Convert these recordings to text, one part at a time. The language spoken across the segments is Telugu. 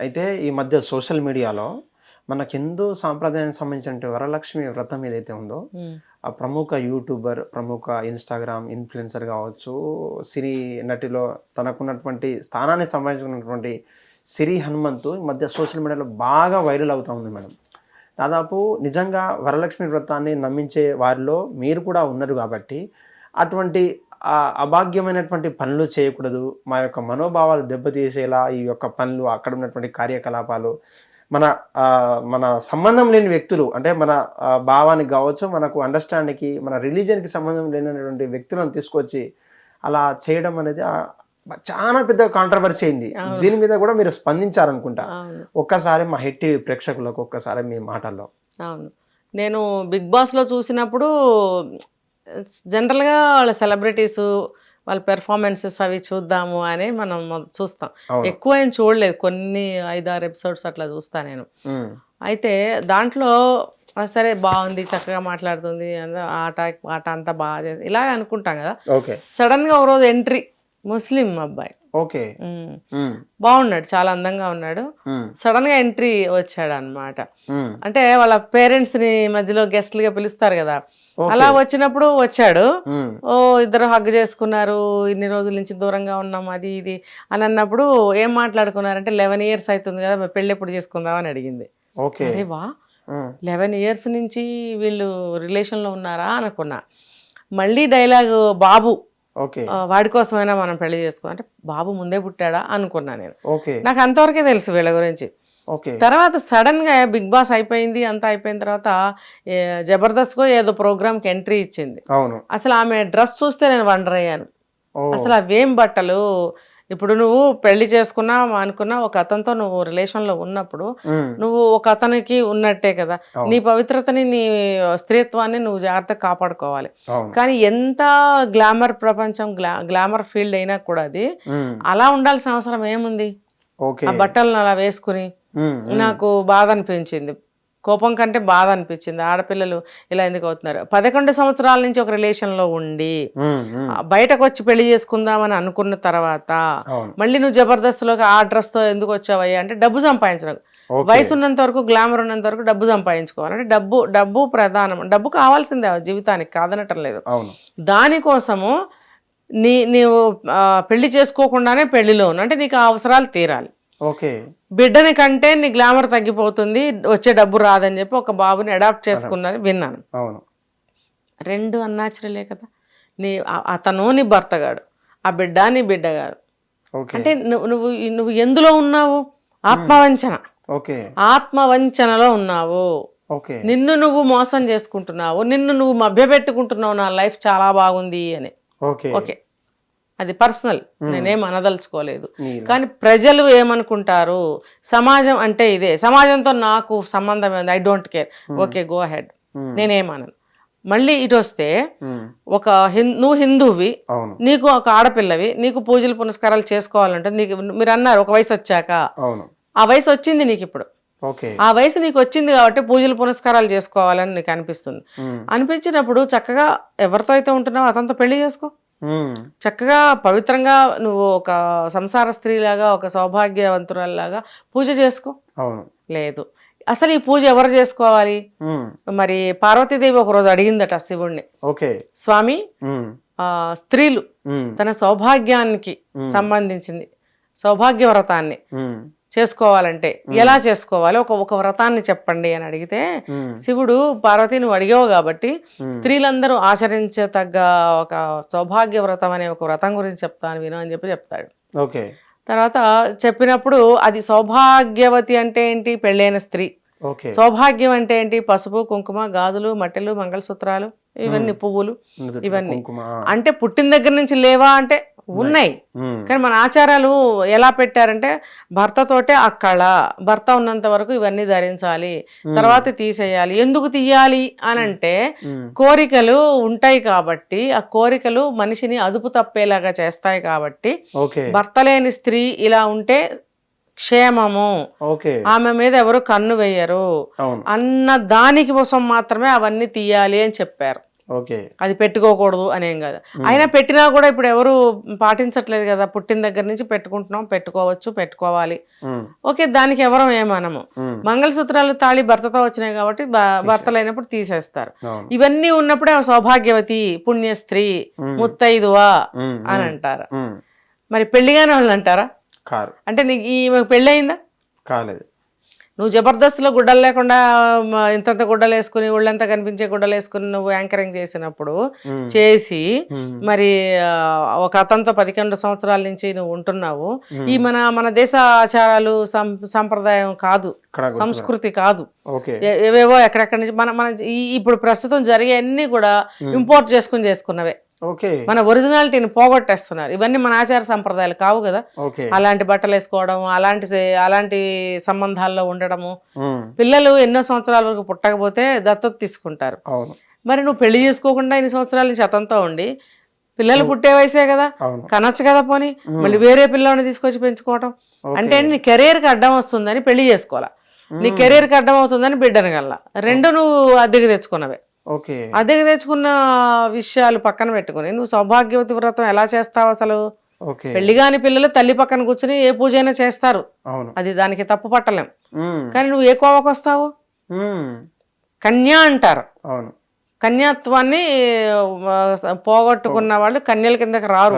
అయితే ఈ మధ్య సోషల్ మీడియాలో మనకు హిందూ సాంప్రదాయానికి సంబంధించిన వరలక్ష్మి వ్రతం ఏదైతే ఉందో ఆ ప్రముఖ యూట్యూబర్ ప్రముఖ ఇన్స్టాగ్రామ్ ఇన్ఫ్లుయెన్సర్ కావచ్చు సిరి నటిలో తనకున్నటువంటి స్థానానికి సంబంధించినటువంటి సిరి హనుమంతు ఈ మధ్య సోషల్ మీడియాలో బాగా వైరల్ అవుతా ఉంది మేడం. దాదాపు నిజంగా వరలక్ష్మి వ్రతాన్ని నమ్మించే వారిలో మీరు కూడా ఉన్నారు కాబట్టి అటువంటి అభాగ్యమైనటువంటి పనులు చేయకూడదు. మా యొక్క మనోభావాలు దెబ్బతీసేలా ఈ యొక్క పనులు అక్కడ ఉన్నటువంటి కార్యకలాపాలు మన మన సంబంధం లేని వ్యక్తులు అంటే మన భావానికి కావచ్చు మనకు అండర్స్టాండింగ్కి మన రిలీజియన్కి సంబంధం లేనటువంటి వ్యక్తులను తీసుకొచ్చి అలా చేయడం అనేది చాలా పెద్ద కాంట్రవర్సీ అయింది. దీని మీద కూడా మీరు స్పందించారనుకుంటా. ఒక్కసారి మా హిట్ టీవీ ప్రేక్షకులకు ఒక్కసారి మీ మాటల్లో. అవును. నేను బిగ్ బాస్లో చూసినప్పుడు జనరల్గా వాళ్ళ సెలబ్రిటీస్ వాళ్ళ పెర్ఫార్మెన్సెస్ అవి చూద్దాము అని మనం చూస్తాం. ఎక్కువ ఏం చూడలేదు. కొన్ని ఐదారు ఎపిసోడ్స్ అట్లా చూస్తా నేను. అయితే దాంట్లో "ఆ, సరే బాగుంది చక్కగా మాట్లాడుతుంది ఆట ఆట అంతా బాగా చేసి ఇలాగ అనుకుంటాం కదా. ఓకే. సడన్గా ఒక రోజు ఎంట్రీ ముస్లిం అబ్బాయి. ఓకే. బాగున్నాడు చాలా అందంగా ఉన్నాడు. ఉమ్, సడన్గా ఎంట్రీ వచ్చాడు అనమాట అంటే వాళ్ళ పేరెంట్స్ని మధ్యలో గెస్ట్లుగా పిలుస్తారు కదా. అలా వచ్చినప్పుడు వచ్చాడు. ఓ ఇద్దరు హగ్ చేసుకున్నారు. ఇన్ని రోజుల నుంచి దూరంగా ఉన్నాం అది ఇది అని అన్నప్పుడు ఏం మాట్లాడుకున్నారంటే లెవెన్ ఇయర్స్ అవుతుంది కదా పెళ్ళి ఎప్పుడు చేసుకుందాం అని అడిగింది. వా లెవెన్ ఇయర్స్ నుంచి వీళ్ళు రిలేషన్లో ఉన్నారా అనుకున్నా. మళ్ళీ డైలాగ్ బాబు వాడి కోసమైనా మనం పెళ్ళి చేసుకో అంటే బాబు ముందే పుట్టాడా అనుకున్నా నేను. నాకు అంతవరకే తెలుసు వీళ్ళ గురించి. తర్వాత సడన్గా బిగ్ బాస్ అయిపోయింది అంతా అయిపోయిన తర్వాత ఏ, జబర్దస్త్కో ఏదో ప్రోగ్రామ్కి ఎంట్రీ ఇచ్చింది. అసలు ఆమె డ్రెస్ చూస్తే నేను వండర్ అయ్యాను. అసలు అవేం బట్టలు ఇప్పుడు నువ్వు పెళ్ళి చేసుకున్నా అనుకున్నా ఒక అతనితో నువ్వు రిలేషన్లో ఉన్నప్పుడు ఉమ్, నువ్వు ఒక అతనికి ఉన్నట్టే కదా. నీ పవిత్రతని నీ స్త్రీత్వాన్ని నువ్వు జాగ్రత్తగా కాపాడుకోవాలి. కానీ ఎంత గ్లామర్ ప్రపంచం గ్లా గ్లామర్ ఫీల్డ్ అయినా కూడా అది అలా ఉండాల్సిన అవసరం ఏముంది? ఆ బట్టలను అలా వేసుకుని నాకు బాధ అనిపించింది. కోపం కంటే బాధ అనిపించింది. ఆడపిల్లలు ఇలా ఎందుకు అవుతున్నారు? పదకొండు సంవత్సరాల నుంచి ఒక రిలేషన్లో ఉండి ఉమ్, ఉమ్, ఆ, బయటకు వచ్చి పెళ్ళి చేసుకుందామని అనుకున్న తర్వాత మళ్ళీ నువ్వు జబర్దస్త్లోకి ఆ డ్రెస్తో ఎందుకు వచ్చావయ్యా? అంటే డబ్బు సంపాదించడం. వయసు ఉన్నంత వరకు గ్లామర్ ఉన్నంత వరకు డబ్బు సంపాదించుకోవాలి. అంటే డబ్బు డబ్బు ప్రధానం. డబ్బు కావాల్సిందే జీవితానికి కాదనటం లేదు. దానికోసము నీ నీవు పెళ్ళి చేసుకోకుండానే పెళ్ళిలో అంటే నీకు ఆ అవసరాలు తీరాలి. ఓకే. బిడ్డని కంటే నీ గ్లామర్ తగ్గిపోతుంది వచ్చే డబ్బు రాదని చెప్పి ఒక బాబుని అడాప్ట్ చేసుకున్నది విన్నాను. అవును. రెండు అన్నాచురలే కదా. నీ అతను నీ భర్తగాడు ఆ బిడ్డ నీ బిడ్డగాడు. అంటే నువ్వు నువ్వు ఎందులో ఉన్నావు? ఆత్మవంచన. ఓకే. ఆత్మవంచనలో ఉన్నావు. ఓకే. నిన్ను నువ్వు మోసం చేసుకుంటున్నావు నిన్ను నువ్వు మభ్యపెట్టుకుంటున్నావు నా లైఫ్ చాలా బాగుంది అని. ఓకే. ఓకే. అది పర్సనల్. నేనేం అనదలుచుకోలేదు. కానీ ప్రజలు ఏమనుకుంటారు? సమాజం అంటే ఇదే. సమాజంతో నాకు సంబంధం ఏంది I don't care okay go ahead. నేనేమనను. మళ్ళీ ఇటు వస్తే ఒక నువ్వు హిందువువి అవును. నీకు ఒక ఆడపిల్లవి నీకు పూజలు పునస్కారాలు చేసుకోవాలంటే నీకు మీరు అన్నారు ఒక వయసు వచ్చాక. ఆ వయసు వచ్చింది నీకు ఇప్పుడు. ఆ వయసు నీకు వచ్చింది కాబట్టి పూజలు పునస్కారాలు చేసుకోవాలని నీకు అనిపిస్తుంది. అనిపించినప్పుడు చక్కగా ఎవరితో అయితే ఉంటున్నావో అతనితో పెళ్ళి చేసుకో. చక్కగా పవిత్రంగా నువ్వు ఒక సంసార స్త్రీలాగా ఒక సౌభాగ్యవంతురాల్లాగా పూజ చేసుకో. లేదు. అసలు ఈ పూజ ఎవరు చేసుకోవాలి? మరి పార్వతీదేవి ఒకరోజు అడిగిందట శివుణ్ణి. ఓకే. స్వామి స్త్రీలు తన సౌభాగ్యానికి సంబంధించింది. సౌభాగ్య వ్రతాన్ని ఉమ్, చేసుకోవాలంటే. ఎలా చేసుకోవాలి? ఒక ఒక వ్రతాన్ని చెప్పండి అని అడిగితే శివుడు పార్వతి నువ్వు అడిగావు కాబట్టి స్త్రీలందరూ ఆచరించతగ్గ ఒక సౌభాగ్య వ్రతం అనే ఒక వ్రతం గురించి చెప్తాను విను అని చెప్పి చెప్తాడు. ఓకే. తర్వాత చెప్పినప్పుడు అది సౌభాగ్యవతి అంటే ఏంటి? పెళ్ళైన స్త్రీ. సౌభాగ్యం అంటే ఏంటి? పసుపు కుంకుమ గాజులు మట్టెలు మంగళసూత్రాలు ఇవన్నీ పువ్వులు ఇవన్నీ. అంటే పుట్టిన దగ్గర నుంచి లేవా అంటే ఉన్నాయి. ఉమ్, కానీ మన ఆచారాలు ఎలా పెట్టారంటే భర్తతోటే ఆ కళ భర్త ఉన్నంత వరకు ఇవన్నీ ధరించాలి తర్వాత తీసేయాలి ఎందుకు తీయాలి అని అంటే ఉమ్, కోరికలు ఉంటాయి కాబట్టి ఆ కోరికలు మనిషిని అదుపు తప్పేలాగా చేస్తాయి కాబట్టి భర్త లేని స్త్రీ ఇలా ఉంటే క్షేమము. ఆమె మీద ఎవరు కన్ను వేయరు. అన్న దానికి కోసం మాత్రమే అవన్నీ తీయాలి అని చెప్పారు. ఓకే. అది పెట్టుకోకూడదు అనేం కాదు. అయినా పెట్టినా కూడా ఇప్పుడు ఎవరు పాటించట్లేదు కదా పుట్టిన దగ్గర నుంచి పెట్టుకుంటున్నాం పెట్టుకోవచ్చు పెట్టుకోవాలి. ఓకే దానికి ఎవరం ఏమనము. మంగళసూత్రాలు తాళి భర్తతో వచ్చినాయి కాబట్టి భ- భర్త లేనప్పుడు తీసేస్తారు. ఇవన్నీ ఉన్నప్పుడే సౌభాగ్యవతి పుణ్యస్త్రీ ముత్తైదువా అని అంటారు. మరి పెళ్ళిగానే వాళ్ళు అంటారా? కారు. అంటే నీకు ఈమెకు పెళ్ళి అయిందా కాలేదు. నువ్వు జబర్దస్త్లో గుడ్డలు లేకుండా ఇంతంత గుడ్డలు వేసుకుని ఒళ్ళంతా కనిపించే గుడ్డలు వేసుకుని నువ్వు యాంకరింగ్ చేసినప్పుడు చేసి మరి ఒక అతనితో పదకొండు సంవత్సరాల నుంచి నువ్వు ఉంటున్నావు. ఈ మన మన దేశ ఆచారాలు సం- సంప్రదాయం కాదు. సంస్కృతి కాదు. ఏవేవో ఎక్కడెక్కడి నుంచి మన మన ఈ ఇప్పుడు ప్రస్తుతం జరిగే అన్ని కూడా ఇంపోర్ట్ చేసుకుని చేసుకున్నవే. ఓకే. మన ఒరిజినాలిటీని పోగొట్టేస్తున్నారు. ఇవన్నీ మన ఆచార సంప్రదాయాలు కావు కదా. అలాంటి బట్టలు వేసుకోవడం అలాంటి అలాంటి సంబంధాల్లో ఉండడము. పిల్లలు ఎన్నో సంవత్సరాల వరకు పుట్టకపోతే దత్తత తీసుకుంటారు. మరి నువ్వు పెళ్ళి చేసుకోకుండా ఇన్ని సంవత్సరాల నుంచి అతనితో ఉండి పిల్లలు పుట్టే వయసే కదా. కనొచ్చు కదా పోని. మళ్ళీ వేరే పిల్లని తీసుకొచ్చి పెంచుకోవటం. అంటే నీ కెరీర్కి అడ్డం వస్తుందని పెళ్ళి చేసుకోవాలా. నీ కెరీర్కి అడ్డం అవుతుందని బిడ్డను కల్లా రెండు నువ్వు అద్దెకి తెచ్చుకున్నవే. ఓకే. అద్దెకి తెచ్చుకున్న విషయాలు పక్కన పెట్టుకుని నువ్వు సౌభాగ్యవతి వ్రతం ఎలా చేస్తావు అసలు? పెళ్ళి కాని పిల్లలు తల్లి పక్కన కూర్చుని ఏ పూజ అయినా చేస్తారు. అది దానికి తప్పు పట్టలేం. కానీ నువ్వు ఏ కోవకు వస్తావు? కన్యా అంటారు. కన్యాత్వాన్ని పోగొట్టుకున్న వాళ్ళు కన్యల కిందకి రారు.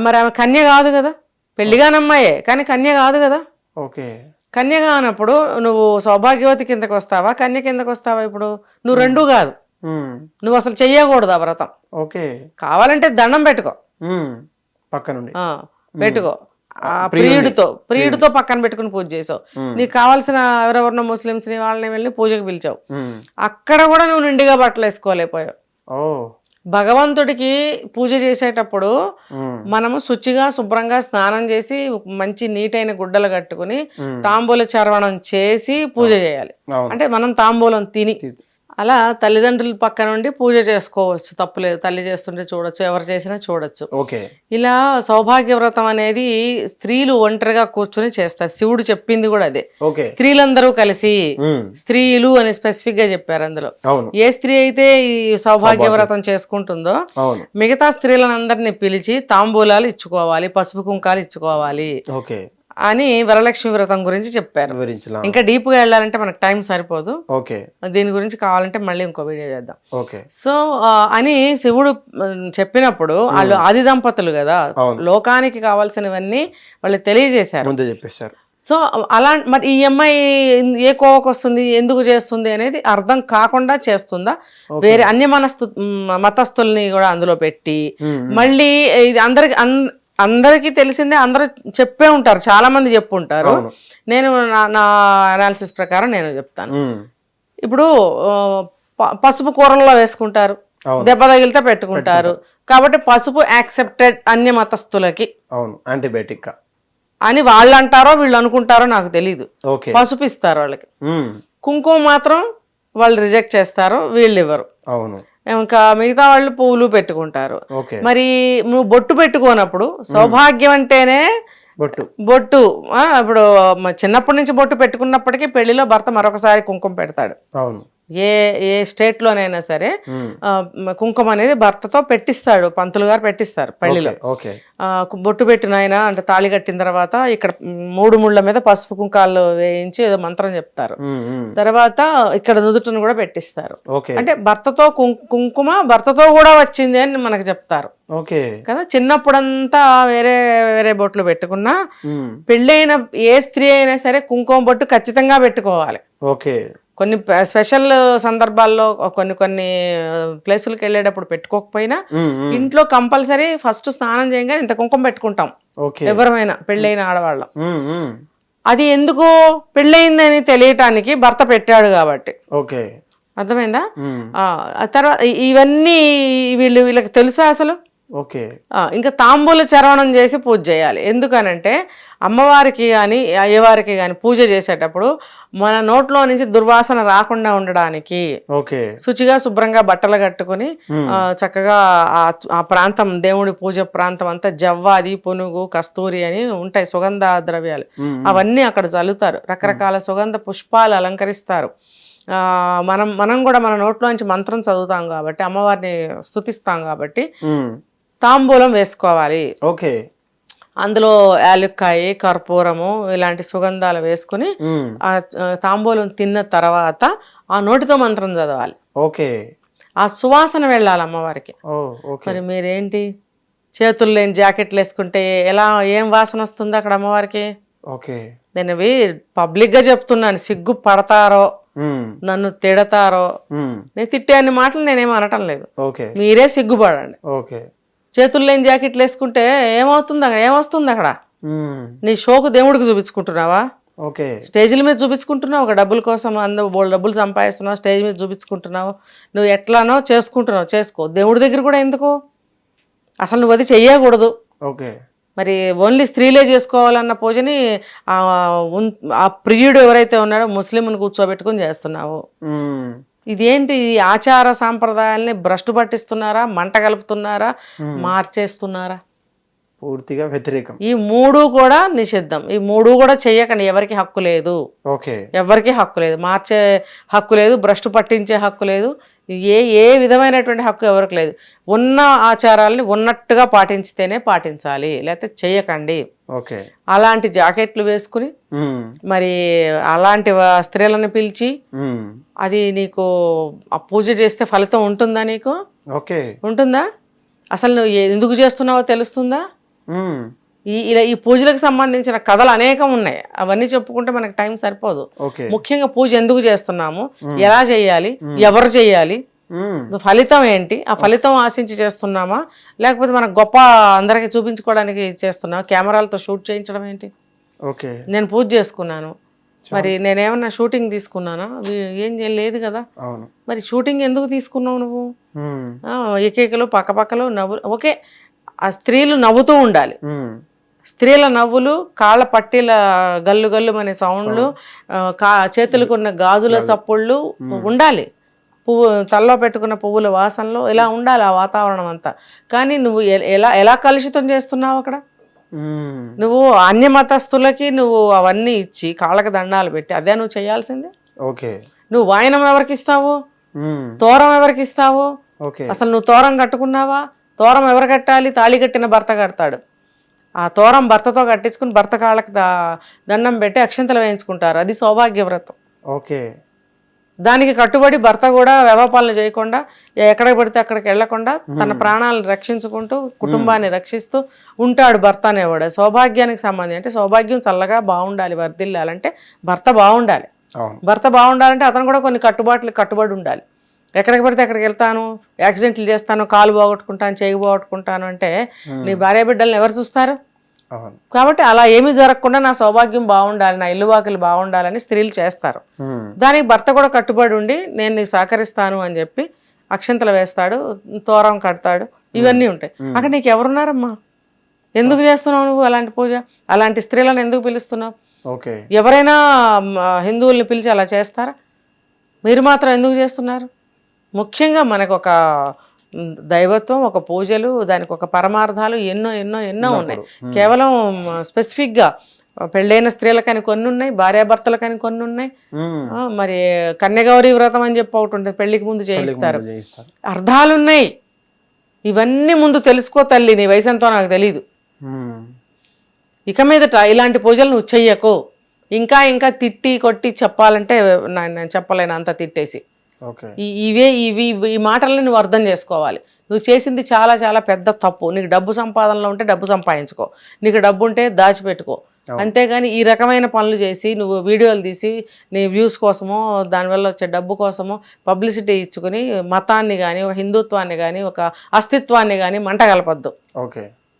మరి ఆమె కన్య కాదు కదా. పెళ్ళిగానమ్మాయే కానీ కన్య కాదు కదా. ఓకే. కన్య కానప్పుడు నువ్వు సౌభాగ్యవతి కిందకి వస్తావా? కన్య కిందకి వస్తావా ఇప్పుడు? నువ్వు రెండూ కాదు. నువ్వు అసలు చెయ్యకూడదు ఆ వ్రతం. ఓకే. కావాలంటే దండం పెట్టుకో. ఉమ్, పక్క నుండి ఆ, పెట్టుకో. ప్రియుడితో ప్రియుడితో పక్కన పెట్టుకుని పూజ చేసావు. నీకు కావాల్సిన ఎవరెవరినో ముస్లిమ్స్ని వాళ్ళని వెళ్ళి పూజకు పిలిచావు. అక్కడ కూడా నువ్వు నిండుగా బట్టలు వేసుకోలేకపోయావు. ఓ. భగవంతుడికి పూజ చేసేటప్పుడు మనము శుచిగా శుభ్రంగా స్నానం చేసి మంచి నీటైన గుడ్డలు కట్టుకుని తాంబూల చర్వణం చేసి పూజ చేయాలి. అంటే మనం తాంబూలం తిని అలా తల్లిదండ్రుల పక్క నుండి పూజ చేసుకోవచ్చు. తప్పులేదు తల్లి చేస్తుంటే చూడొచ్చు ఎవరు చేసినా చూడొచ్చు. ఓకే. ఇలా సౌభాగ్య వ్రతం అనేది స్త్రీలు ఒంటరిగా కూర్చొని చేస్తారు. శివుడు చెప్పింది కూడా అదే. స్త్రీలందరూ కలిసి స్త్రీలు అని స్పెసిఫిక్గా చెప్పారు అందులో. ఏ స్త్రీ అయితే ఈ సౌభాగ్య. వ్రతం చేసుకుంటుందో మిగతా స్త్రీలను అందరినీ పిలిచి తాంబూలాలు ఇచ్చుకోవాలి పసుపు కుంకాలు ఇచ్చుకోవాలి. అని వరలక్ష్మి వ్రతం గురించి చెప్పారు. ఇంకా డీప్గా వెళ్ళాలంటే మనకు టైం సరిపోదు. ఓకే. దీని గురించి కావాలంటే మళ్ళీ ఇంకో వీడియో చేద్దాం. ఓకే. సో అని శివుడు చెప్పినప్పుడు వాళ్ళు ఆది దంపతులు కదా. లోకానికి కావాల్సినవన్నీ వాళ్ళు తెలియజేశారు. ముందే చెప్పేశారు. సో అలా మరి ఈ అమ్మాయి ఏ కోవకు వస్తుంది ఎందుకు చేస్తుంది అనేది అర్థం కాకుండా చేస్తుందా? వేరే అన్య మనస్తు మతస్థుల్ని కూడా అందులో పెట్టి మళ్ళీ ఇది అందరికి అందరికీ తెలిసిందే అందరూ చెప్పే ఉంటారు చాలా మంది చెప్పుంటారు. నేను నా అనాలిసిస్ ప్రకారం నేను చెప్తాను. ఇప్పుడు పసుపు కూరల్లో వేసుకుంటారు. దెబ్బ తగిలితే పెట్టుకుంటారు. కాబట్టి పసుపు యాక్సెప్టెడ్ అన్య మతస్థులకి అవును యాంటీబయాటిక్ అని వాళ్ళు అంటారో వీళ్ళు అనుకుంటారో నాకు తెలియదు పసుపు ఇస్తారు వాళ్ళకి. కుంకుమ మాత్రం వాళ్ళు రిజెక్ట్ చేస్తారు వీళ్ళు ఇవ్వరు. అవును. ఇంకా మిగతా వాళ్ళు పువ్వులు పెట్టుకుంటారు. మరి నువ్వు బొట్టు పెట్టుకోనప్పుడు సౌభాగ్యం అంటేనే బొట్టు. బొట్టు ఇప్పుడు చిన్నప్పటి నుంచి బొట్టు పెట్టుకున్నప్పటికీ పెళ్ళిలో భర్త మరొకసారి కుంకుమ పెడతాడు. అవును. ఏ ఏ స్టేట్లోనైనా సరే కుంకుమ అనేది భర్తతో పెట్టిస్తాడు పంతులు గారు పెట్టిస్తారు కు- బొట్టు పెట్టిన ఆయన అంటే తాళి కట్టిన తర్వాత ఇక్కడ మూడు ముళ్ళ మీద పసుపు కుంకాలు వేయించి ఏదో మంత్రం చెప్తారు. తర్వాత ఇక్కడ నుదుటను కూడా పెట్టిస్తారు. అంటే భర్తతో కుంకుమ భర్తతో కూడా వచ్చింది అని మనకు చెప్తారు. ఓకే. కదా చిన్నప్పుడంతా వేరే వేరే బొట్లు పెట్టుకున్నా పెళ్ళైన ఏ స్త్రీ అయినా సరే కుంకుమ బొట్టు ఖచ్చితంగా పెట్టుకోవాలి. ఓకే. కొన్ని స్పెషల్ సందర్భాల్లో కొన్ని కొన్ని ప్లేసులకు వెళ్ళేటప్పుడు పెట్టుకోకపోయినా ఇంట్లో కంపల్సరీ ఫస్ట్ స్నానం చేయగానే ఇంత కుంకుమ పెట్టుకుంటాం. ఓకే. ఎవరమైనా పెళ్ళైన ఆడవాళ్ళం. అది ఎందుకు? పెళ్ళయిందని తెలియటానికి భర్త పెట్టాడు కాబట్టి. ఓకే. అర్థమైందా? తర్వాత ఇవన్నీ వీళ్ళు వీళ్ళకి తెలుసా అసలు? ఓకే. ఇంకా తాంబూల చరవణం చేసి పూజ చేయాలి. ఎందుకనంటే అమ్మవారికి కానీ అయ్యవారికి కానీ పూజ చేసేటప్పుడు మన నోట్లో నుంచి దుర్వాసన రాకుండా ఉండడానికి ఓకే. శుచిగా శుభ్రంగా బట్టలు కట్టుకుని చక్కగా ఆ- ప్రాంతం దేవుడి పూజ ప్రాంతం అంతా జవ్వాది పునుగు కస్తూరి అని ఉంటాయి సుగంధ ద్రవ్యాలు. అవన్నీ అక్కడ చల్లుతారు. రకరకాల సుగంధ పుష్పాలు అలంకరిస్తారు. ఆ, మనం మనం కూడా మన నోట్లోంచి మంత్రం చదువుతాం కాబట్టి అమ్మవారిని స్తుతిస్తాం కాబట్టి. తాంబూలం వేసుకోవాలి. ఓకే. అందులో యాలక్కాయ కర్పూరము ఇలాంటి సుగంధాలు వేసుకుని. ఆ తాంబూలం తిన్న తర్వాత ఆ నోటితో మంత్రం చదవాలి. ఓకే. ఆ సువాసన వెళ్ళాలి అమ్మవారికి. మరి మీరేంటి? చేతులు లేని జాకెట్లు వేసుకుంటే ఎలా ఏం వాసన వస్తుంది అక్కడ అమ్మవారికి? ఓకే. నేను ఇవి పబ్లిక్గా చెప్తున్నాను సిగ్గు పడతారో. నన్ను తిడతారో. నేను తిట్టే అన్ని మాటలు నేనేం అనటం లేదు. ఓకే. మీరే సిగ్గుపడండి. ఓకే. చేతులు లేని జాకెట్లు వేసుకుంటే ఏమవుతుంది అక్కడ? ఏమొస్తుంది అక్కడ. నీ షోకు దేవుడికి చూపించుకుంటున్నావా? ఓకే. స్టేజ్ల మీద చూపించుకుంటున్నావు ఒక డబ్బుల కోసం అందరూ బోల్ డబ్బులు సంపాదిస్తున్నావు స్టేజ్ మీద చూపించుకుంటున్నావు. నువ్వు ఎట్లానో చేసుకుంటున్నావు చేసుకో. దేవుడి దగ్గర కూడా ఎందుకు? అసలు నువ్వు అది చెయ్యకూడదు. ఓకే. మరి ఓన్లీ స్త్రీలే చేసుకోవాలన్న పూజని ఆ ప్రియుడు ఎవరైతే ఉన్నాడో ముస్లింని కూర్చోబెట్టుకుని చేస్తున్నావు. ఇదేంటి ఈ ఆచార సాంప్రదాయాల్ని భ్రష్టు పట్టిస్తున్నారా? మంట కలుపుతున్నారా? మార్చేస్తున్నారా? పూర్తిగా వ్యతిరేకం. ఈ మూడు కూడా నిషిద్ధం. ఈ మూడు కూడా చెయ్యకండి ఎవరికి హక్కు లేదు. ఓకే. ఎవరికి హక్కు లేదు. మార్చే హక్కు లేదు. భ్రష్టు పట్టించే హక్కు లేదు. ఏ ఏ విధమైనటువంటి హక్కు ఎవరికి లేదు. ఉన్న ఆచారాల్ని ఉన్నట్టుగా పాటించితేనే పాటించాలి. లేకపోతే చెయ్యకండి ఓకే. అలాంటి జాకెట్లు వేసుకుని. మరి అలాంటి స్త్రీలను పిలిచి. అది నీకు ఆ పూజ చేస్తే ఫలితం ఉంటుందా నీకు? ఓకే. ఉంటుందా? అసలు నువ్వు ఎందుకు చేస్తున్నావో తెలుస్తుందా. ఈ ఇలా ఈ పూజలకు సంబంధించిన కథలు అనేకం ఉన్నాయి. అవన్నీ చెప్పుకుంటే మనకు టైం సరిపోదు. ముఖ్యంగా పూజ ఎందుకు చేస్తున్నాము? ఎలా చేయాలి? ఎవరు చేయాలి. ఫలితం ఏంటి? ఆ ఫలితం ఆశించి చేస్తున్నామా? లేకపోతే మనకు గొప్ప అందరికీ చూపించుకోవడానికి చేస్తున్నామా? కెమెరాలతో షూట్ చేయించడం ఏంటి? ఓకే. నేను పూజ చేసుకున్నాను. మరి నేనేమన్నా షూటింగ్ తీసుకున్నానా? ఏం లేదు కదా. మరి షూటింగ్ ఎందుకు తీసుకున్నావు నువ్వు? ఏకేకలు పక్కపక్కలు నవ్వు ఓకే. ఆ స్త్రీలు నవ్వుతూ ఉండాలి. స్త్రీల నవ్వులు కాళ్ళ పట్టీల గల్లు గల్లు అనే సౌండ్లు కా చేతులకు ఉన్న గాజుల. చప్పుళ్ళు ఉండాలి. పువ్వు తల్లో పెట్టుకున్న పువ్వుల వాసనలో ఇలా ఉండాలి ఆ వాతావరణం అంతా. కానీ నువ్వు ఎలా ఎలా కలుషితం చేస్తున్నావు అక్కడ. నువ్వు అన్య మతస్థులకి నువ్వు అవన్నీ ఇచ్చి కాళ్ళకి దండాలు పెట్టి అదే నువ్వు చేయాల్సిందే? ఓకే. నువ్వు వాయనం ఎవరికి ఇస్తావు. తోరం ఎవరికి ఇస్తావు? ఓకే. అసలు నువ్వు తోరం కట్టుకున్నావా? తోరం ఎవరు కట్టాలి? తాళి కట్టిన భర్త కడతాడు. ఆ తోరం భర్తతో కట్టించుకుని భర్త కాళ్ళకి దండం పెట్టి అక్షంతలు వేయించుకుంటారు. అది సౌభాగ్య వ్రతం ఓకే. దానికి కట్టుబడి భర్త కూడా వ్యవపాలన చేయకుండా ఎక్కడికి పడితే అక్కడికి వెళ్ళకుండా తన ప్రాణాలను రక్షించుకుంటూ కుటుంబాన్ని రక్షిస్తూ ఉంటాడు భర్త అనేవాడు. సౌభాగ్యానికి సంబంధించి అంటే సౌభాగ్యం చల్లగా బాగుండాలి వర్ధిల్లాలంటే భర్త బాగుండాలి. భర్త బాగుండాలంటే అతను కూడా కొన్ని కట్టుబాట్లు కట్టుబడి ఉండాలి. ఎక్కడికి పడితే అక్కడికి వెళ్తాను యాక్సిడెంట్లు చేస్తాను కాలు పోగొట్టుకుంటాను చేయి పోగొట్టుకుంటాను అంటే నీ భార్య బిడ్డల్ని ఎవరు చూస్తారు? కాబట్టి అలా ఏమీ జరగకుండా నా సౌభాగ్యం బాగుండాలి నా ఇల్లు వాకిలు బాగుండాలని స్త్రీలు చేస్తారు. దానికి భర్త కూడా కట్టుబడి ఉండి నేను నీకు సహకరిస్తాను అని చెప్పి అక్షంతలు వేస్తాడు తోరం కడతాడు ఇవన్నీ ఉంటాయి. అక్కడ నీకు ఎవరున్నారమ్మా? ఎందుకు చేస్తున్నావు నువ్వు అలాంటి పూజ? అలాంటి స్త్రీలను ఎందుకు పిలుస్తున్నావు? ఓకే. ఎవరైనా హిందువుల్ని పిలిచి అలా చేస్తారా? మీరు మాత్రం ఎందుకు చేస్తున్నారు? ముఖ్యంగా మనకు ఒక దైవత్వం ఒక పూజలు దానికి ఒక పరమార్థాలు ఎన్నో ఎన్నో ఎన్నో ఉన్నాయి. కేవలం స్పెసిఫిక్గా పెళ్ళైన స్త్రీలకని కొన్ని ఉన్నాయి భార్యాభర్తలకని కొన్ని ఉన్నాయి మరి కన్యగౌరి వ్రతం అని చెప్పి ఒకటి ఉంటుంది పెళ్ళికి ముందు చేయిస్తారు ముందు చేయిస్తారు. అర్థాలు ఉన్నాయి ఇవన్నీ ముందు తెలుసుకో తల్లి నీ వయసు ఎంతో నాకు తెలీదు. ఇక మీదట ఇలాంటి పూజలు నువ్వు చెయ్యకు. ఇంకా ఇంకా తిట్టి కొట్టి చెప్పాలంటే నేను చెప్పలేను అంత తిట్టేసి. ఇవే ఇవి ఈ మాటలను నువ్వు అర్థం చేసుకోవాలి. నువ్వు చేసింది చాలా చాలా పెద్ద తప్పు. నీకు డబ్బు సంపాదనలో ఉంటే డబ్బు సంపాదించుకో. నీకు డబ్బు ఉంటే దాచిపెట్టుకో అంతేగాని ఈ రకమైన పనులు చేసి నువ్వు వీడియోలు తీసి నీ వ్యూస్ కోసమో దానివల్ల వచ్చే డబ్బు కోసమో పబ్లిసిటీ ఇచ్చుకుని మతాన్ని కానీ ఒక హిందుత్వాన్ని కానీ ఒక అస్తిత్వాన్ని కానీ మంట కలపద్దు. ఓకే.